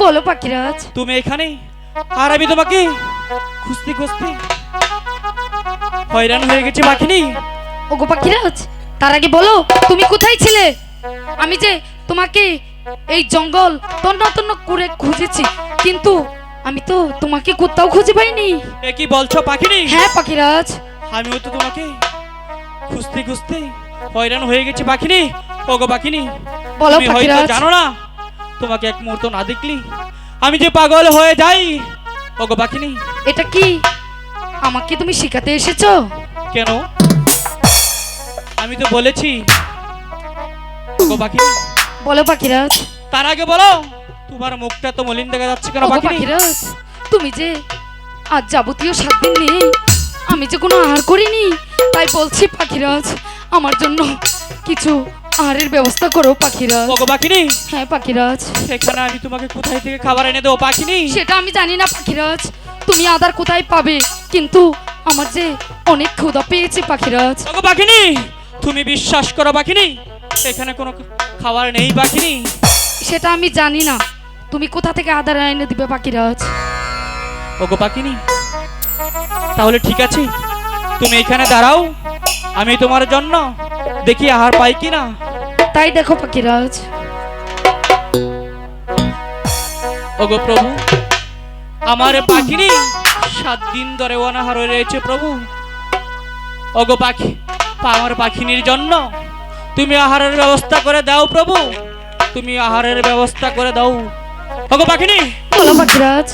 বলো পাখিরাজ। তুমি এখানে? আর আমি তোমাকে খুঁজতে খুঁজতে হয়রান হয়ে গেছি বাকিনি ওগো পাখিরাজ তার আগে বলো তুমি কোথায় ছিলে? আমি যে তোমাকে এই জঙ্গল তন্ন তন্ন করে খুঁজেছি কিন্তু আমি তো তোমাকে কোথাও খুঁজে পাইনি। এ কি বলছো পাখিনি? হ্যাঁ পাখিরাজ। আমিও তো তোমাকে খুঁজতে খুঁজতে হয়রান হয়ে গেছি বাকিনি ওগো বাকিনি বলো পাখিরাজ। জানো না তোমাকে এক মুহূর্ত না দেখলি? আমি যে পাগল হয়ে যাই ওগো বাকিনি এটা কি? আমাকে তুমি শিখাতে এসেছ? কেন? আমি তো বলেছি। ওগো বাকিনি বলো পাখিরাজ। তার আগে বলো তোমার মুখটা তো মলিন দেখা যাচ্ছে কেন ওগো পাখিরাজ তুমি যে আজ যাবতীয় সাত দিন নেই আমি যে কোনো আহার করিনি তাই বলছি পাখিরাজ আমার জন্য কিছু আহারের ব্যবস্থা করো পাখিরাজ ওগো বাকিনি হ্যাঁ পাখিরাজ। এখানে আমি তোমাকে কোথায় থেকে খাবার এনে দেবো পাখিনি? সেটা আমি জানি না পাখিরাজ। তুমি আদার কোথায় পাবে? কিন্তু আমার যে অনেক ক্ষুধা পেয়েছে পাখিরাজ। ওগো বাকিনি তুমি বিশ্বাস করো বাকিনি এখানে কোনো খাবার নেই বাকিনি সেটা আমি জানি না। তুমি কোথা থেকে আদার এনে দিবে পাখিরাজ? ওগো পাখিনি তাহলে ঠিক আছে। তুমি এখানে দাঁড়াও আমি তোমার জন্য দেখি আহার পাই কিনা? তাই দেখো পাখিরাজ। ওগো প্রভু আমার পাখিনি সাত দিন ধরে অনাহার হয়ে রয়েছে প্রভু। ওগো পাখি আমার পাখিনির জন্য তুমি আহারের ব্যবস্থা করে দাও প্রভু। তুমি আহারের ব্যবস্থা করে দাও। ওগো পাখিনি বলো পাখিরাজ।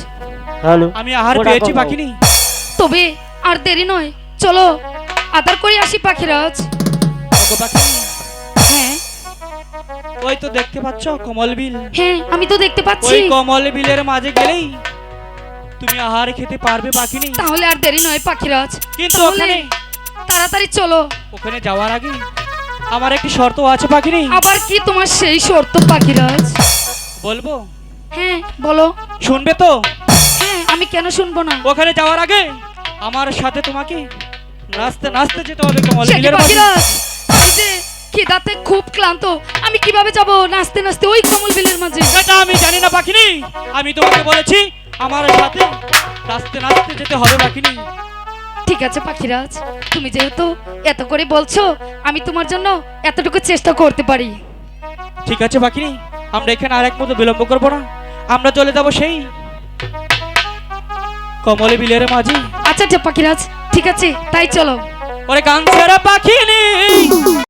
হ্যালো। আমি আহার পেয়েছি পাখিনি। তবে আর দেরি নয় চলো আদার করে আসি পাখিরাজ। হ্যাঁ। ওই তো দেখতে পাচ্ছ কমল বিল। হ্যাঁ আমি তো দেখতে পাচ্ছি। ওই কমল বিলের মাঝে গেলেই তুমি আহার খেতে পারবে পাখিনি তাহলে আর দেরি নয় পাখিরাজ। কিন্তু ওখানে তাড়াতাড়ি চলো। ওখানে যাওয়ার আগে আমার একটি শর্ত আছে পাখিনি আবার কি তোমার সেই শর্ত পাখিরাজ? বলব? হ্যাঁ বলো। শুনবে তো? হ্যাঁ আমি কেন শুনব না? ওখানে যাওয়ার আগে আমার সাথে তোমাকে নাচতে নাচতে যেতে হবে কমল বিলের পাখিরাজ? যে খিদাতে খুব ক্লান্ত আমি কীভাবে যাব? নাচতে নাচতে ওই কমল বিলের মাঝে। সেটা আমি জানি না পাখিনি আমি তোমাকে বলেছি আমার সাথে নাচতে নাচতে যেতে হবে পাখিনি ঠিক আছে পাখিরাজ তুমি যেহেতু এত করে বলছো আমি তোমার জন্য এতটুকু চেষ্টা করতে পারি। ঠিক আছে পাখিনি আমরা এখানে আর এক মতো বিলম্ব করব না। আমরা চলে যাব সেই কমল বিলের মাঝে। আচ্ছা আচ্ছা পাখিরাজ ঠিক আছে তাই চলো। ওরে কাঞ্চের পাখিনি